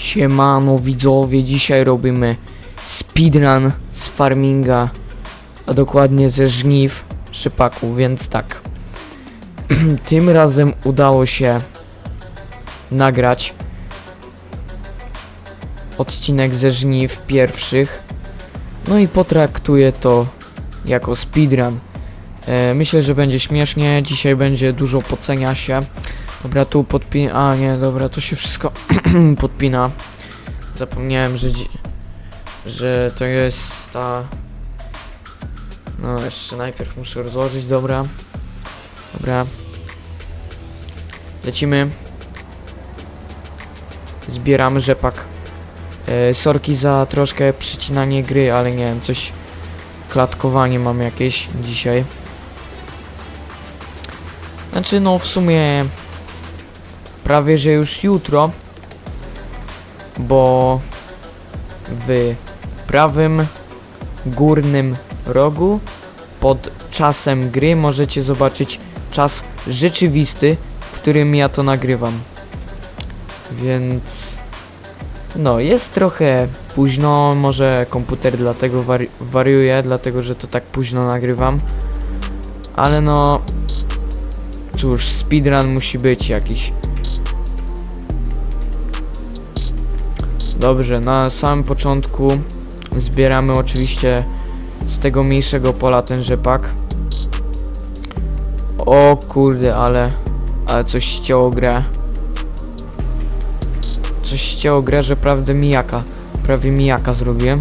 Siemano widzowie, dzisiaj robimy speedrun z farminga, a dokładnie ze żniw szypaku, więc tak. Tym razem udało się nagrać odcinek ze żniw pierwszych. No i potraktuję to jako speedrun. E, myślę, że będzie śmiesznie, dzisiaj będzie dużo pocenia się. Dobra, tu podpina. A nie, dobra, to się wszystko podpina. Zapomniałem, że, że to jest ta. No, jeszcze najpierw muszę rozłożyć, dobra. Dobra. Lecimy. Zbieramy rzepak. E, sorki za troszkę przycinanie gry, ale nie wiem, coś. Klatkowanie mam jakieś dzisiaj. Znaczy, no w sumie prawie że już jutro, bo w prawym górnym rogu pod czasem gry możecie zobaczyć czas rzeczywisty, w którym ja to nagrywam. Więc no, jest trochę późno, może komputer dlatego wari wariuje, dlatego że to tak późno nagrywam. Ale no cóż, speedrun musi być jakiś. Dobrze, na samym początku zbieramy oczywiście z tego mniejszego pola ten rzepak. O kurde, ale, ale coś ścięło grę. Coś ścięło grę, że prawdę mijaka. Prawie mijaka zrobiłem.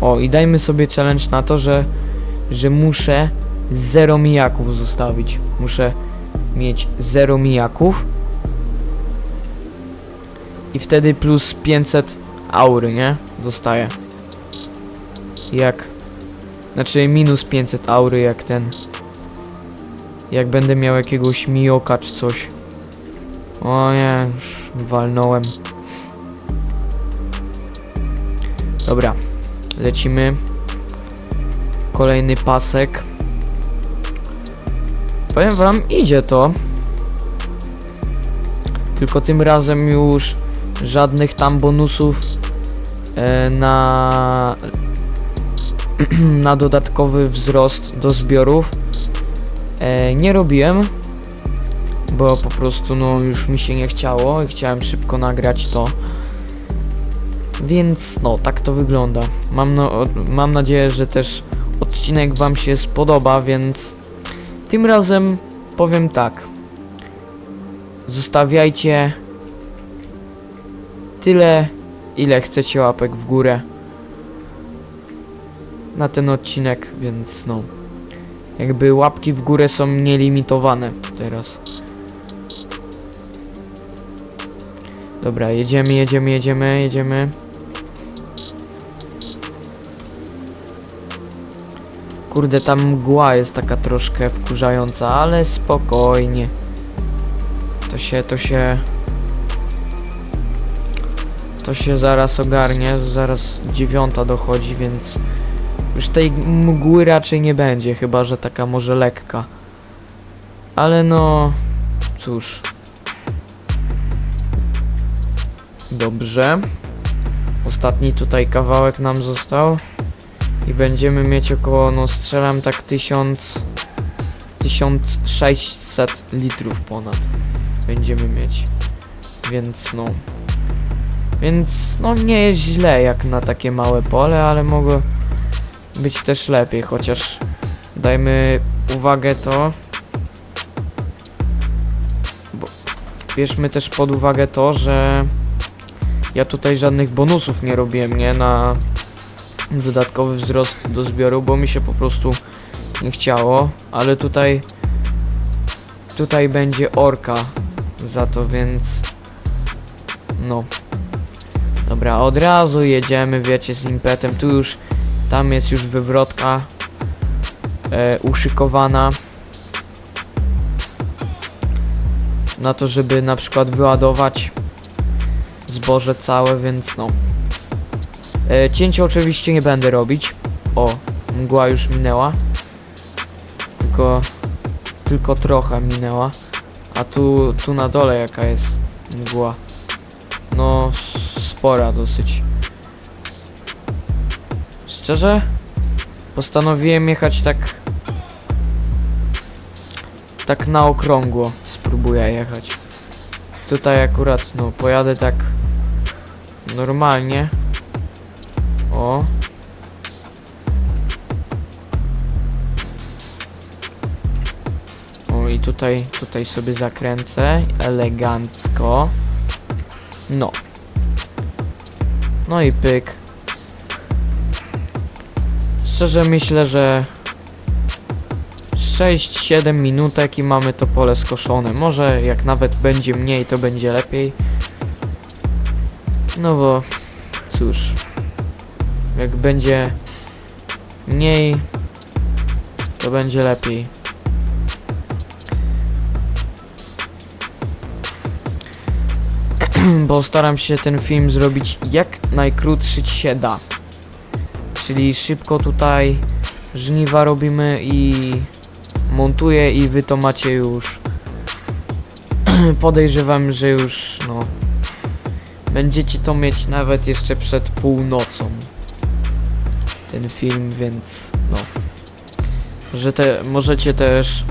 O, i dajmy sobie challenge na to, że, że muszę zero mijaków zostawić. Muszę mieć zero mijaków. I wtedy plus 500 aury, nie? Dostaję. Jak... Znaczy minus 500 aury jak ten... Jak będę miał jakiegoś mijoka czy coś. O nie, walnąłem. Dobra, lecimy. Kolejny pasek. Powiem wam, idzie to. Tylko tym razem już żadnych tam bonusów e, na na dodatkowy wzrost do zbiorów e, nie robiłem bo po prostu no już mi się nie chciało i chciałem szybko nagrać to. Więc no tak to wygląda. Mam, no, mam nadzieję, że też odcinek wam się spodoba więc tym razem powiem tak. Zostawiajcie tyle, ile chcecie łapek w górę na ten odcinek, więc no. Jakby łapki w górę są nielimitowane teraz. Dobra, jedziemy, jedziemy, jedziemy, jedziemy. Kurde, ta mgła jest taka troszkę wkurzająca, ale spokojnie. To się, to się... To się zaraz ogarnie, zaraz dziewiąta dochodzi, więc już tej mgły raczej nie będzie, chyba że taka może lekka. Ale no, cóż. Dobrze. Ostatni tutaj kawałek nam został. I będziemy mieć około, no strzelam tak 1000... 1600 litrów ponad. Będziemy mieć. Więc no. Więc no nie jest źle jak na takie małe pole, ale mogło być też lepiej, chociaż dajmy uwagę to. Bo bierzmy też pod uwagę to, że ja tutaj żadnych bonusów nie robiłem, nie? Na dodatkowy wzrost do zbioru, bo mi się po prostu nie chciało, ale tutaj tutaj będzie orka za to, więc no. Dobra, od razu jedziemy, wiecie, z impetem. Tu już, tam jest już wywrotka e, uszykowana. Na to, żeby na przykład wyładować zboże całe, więc no. E, cięcia oczywiście nie będę robić. O, mgła już minęła. Tylko, tylko trochę minęła. A tu, tu na dole jaka jest mgła. No, spora dosyć. Szczerze? Postanowiłem jechać tak... Tak na okrągło spróbuję jechać. Tutaj akurat, no, pojadę tak... Normalnie. O. O i tutaj, tutaj sobie zakręcę elegancko. No. No i pyk. Szczerze myślę, że 6-7 minutek i mamy to pole skoszone. Może jak nawet będzie mniej, to będzie lepiej. No bo cóż, jak będzie mniej, to będzie lepiej. Bo staram się ten film zrobić jak najkrótszy się da. Czyli szybko tutaj żniwa robimy i montuję i wy to macie już. Podejrzewam, że już no będziecie to mieć nawet jeszcze przed północą. Ten film, więc no. Że te możecie też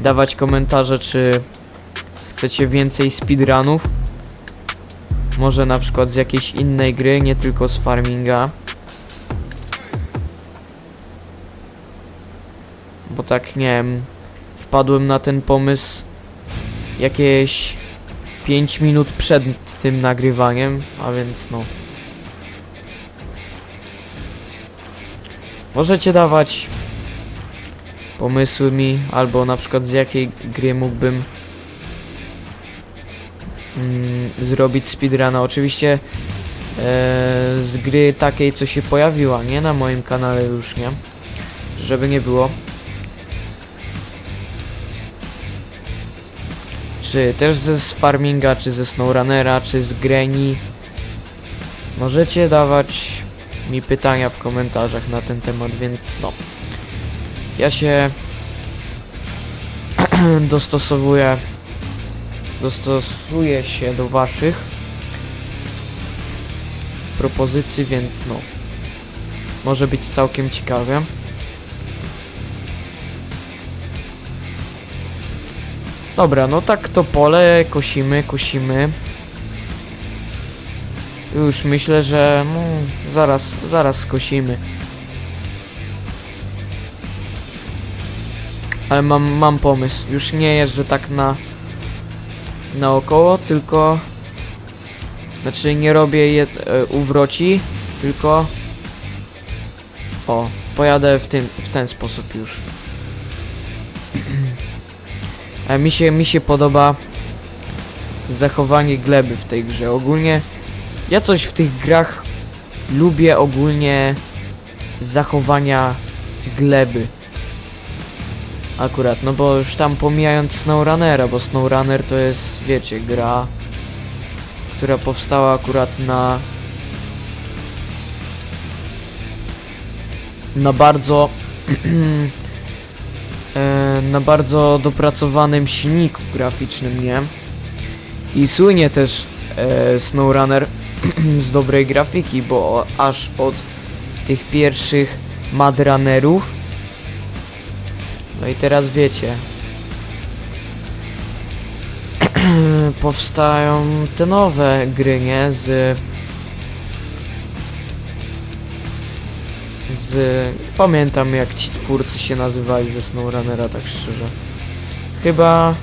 dawać komentarze, czy chcecie więcej speedrunów. Może na przykład z jakiejś innej gry, nie tylko z farminga. Bo tak nie wiem, wpadłem na ten pomysł jakieś 5 minut przed tym nagrywaniem, a więc no. Możecie dawać pomysły mi, albo na przykład z jakiej gry mógłbym mm, zrobić speedruna. Oczywiście e, z gry takiej, co się pojawiła, nie na moim kanale już, nie? Żeby nie było. Czy też ze farminga, czy ze snowrunnera, czy z greni. Możecie dawać mi pytania w komentarzach na ten temat, więc no. Ja się dostosowuję dostosuję się do waszych propozycji, więc no może być całkiem ciekawie. Dobra, no tak to pole kosimy, kosimy. Już myślę, że no, zaraz, zaraz skosimy. Ale mam, mam pomysł. Już nie jeżdżę tak na naokoło, tylko znaczy nie robię je, e, uwroci, tylko o, pojadę w tym w ten sposób już. A mi się mi się podoba zachowanie gleby w tej grze. Ogólnie ja coś w tych grach lubię ogólnie zachowania gleby. Akurat, no bo już tam pomijając SnowRunnera, bo SnowRunner to jest, wiecie, gra, która powstała akurat na na bardzo e, na bardzo dopracowanym silniku graficznym, nie? I słynie też e, SnowRunner z dobrej grafiki, bo aż od tych pierwszych Madrunnerów no i teraz wiecie. Powstają te nowe gry, nie? Z... Z... Pamiętam jak ci twórcy się nazywali ze SnowRunnera, tak szczerze. Chyba...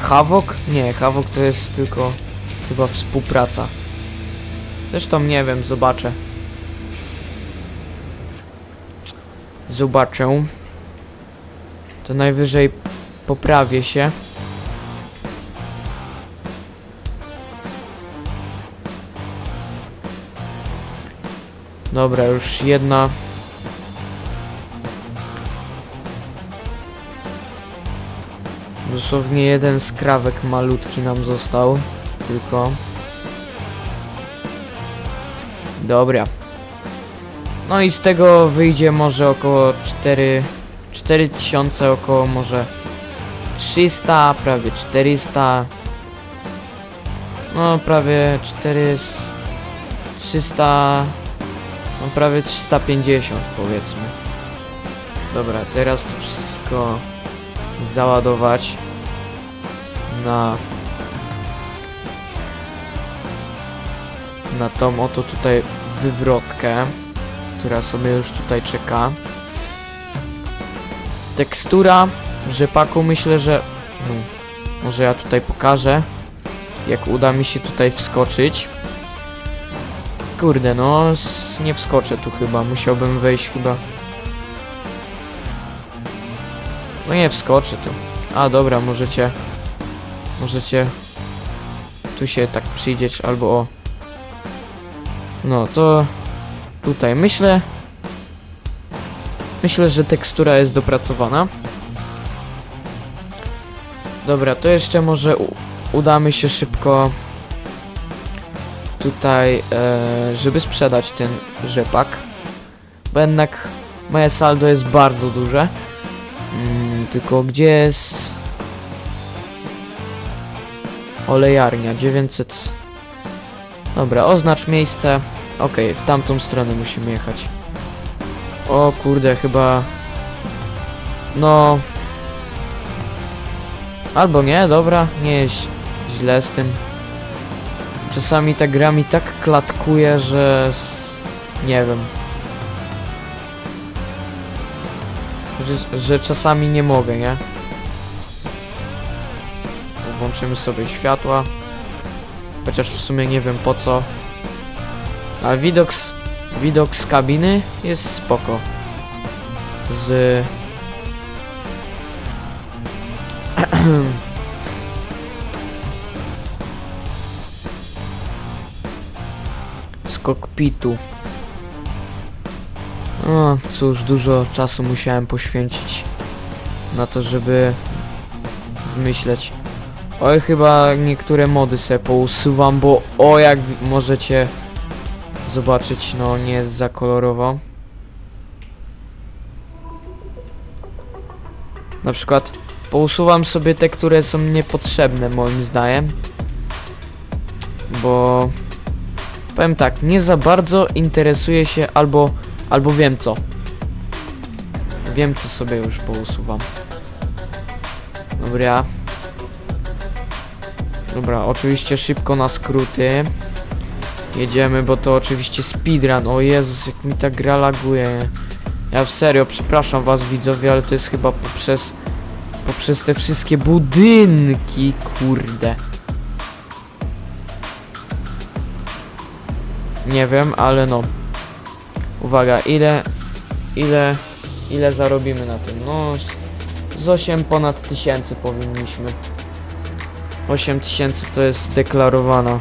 Havok? Nie, Havok to jest tylko... Chyba współpraca. Zresztą nie wiem, zobaczę. Zobaczę. To najwyżej poprawię się. Dobra, już jedna. Dosłownie jeden skrawek malutki nam został. Tylko. Dobra. No i z tego wyjdzie może około 4 4000 około może 300, prawie 400 no prawie 4 300... No prawie 350 powiedzmy. Dobra, teraz to wszystko załadować na na tą oto tutaj wywrotkę, która sobie już tutaj czeka. Tekstura rzepaku myślę, że no, może ja tutaj pokażę jak uda mi się tutaj wskoczyć. Kurde, no nie wskoczę tu chyba, musiałbym wejść chyba. No nie wskoczę tu. A dobra, możecie możecie tu się tak przyjdzieć albo o no to tutaj myślę myślę, że tekstura jest dopracowana. Dobra, to jeszcze może udamy się szybko tutaj, e, żeby sprzedać ten rzepak. Bo jednak moje saldo jest bardzo duże. Mm, tylko gdzie jest olejarnia 900 Dobra, oznacz miejsce. Okej, w tamtą stronę musimy jechać. O kurde, chyba... No... Albo nie, dobra, nie jest źle z tym. Czasami ta gra mi tak klatkuje, że... Nie wiem. Że, że czasami nie mogę, nie? Włączymy sobie światła. Chociaż w sumie nie wiem po co. Ale widok z, widok z kabiny jest spoko. Z... z kokpitu. O, cóż, dużo czasu musiałem poświęcić na to, żeby wymyśleć Oj, chyba niektóre mody sobie pousuwam, bo o jak możecie zobaczyć, no nie jest za kolorowo. Na przykład pousuwam sobie te, które są niepotrzebne moim zdaniem. Bo powiem tak, nie za bardzo interesuję się albo albo wiem co. Wiem co sobie już pousuwam. Dobra. Dobra, oczywiście szybko na skróty. Jedziemy, bo to oczywiście speedrun. O Jezus, jak mi ta gra laguje. Ja w serio, przepraszam was widzowie, ale to jest chyba poprzez poprzez te wszystkie budynki, kurde. Nie wiem, ale no. Uwaga, ile ile ile zarobimy na tym? No z 8 ponad tysięcy powinniśmy. 8000 to jest deklarowana.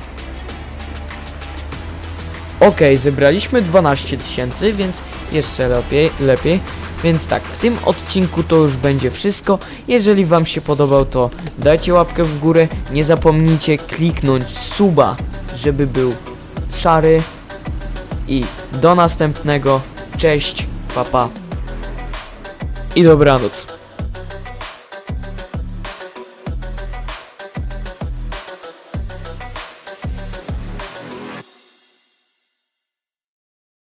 Okej, zebraliśmy 12 tysięcy, więc jeszcze lepiej, lepiej. Więc tak, w tym odcinku to już będzie wszystko. Jeżeli wam się podobał, to dajcie łapkę w górę. Nie zapomnijcie kliknąć suba, żeby był szary. I do następnego. Cześć, papa. I dobranoc.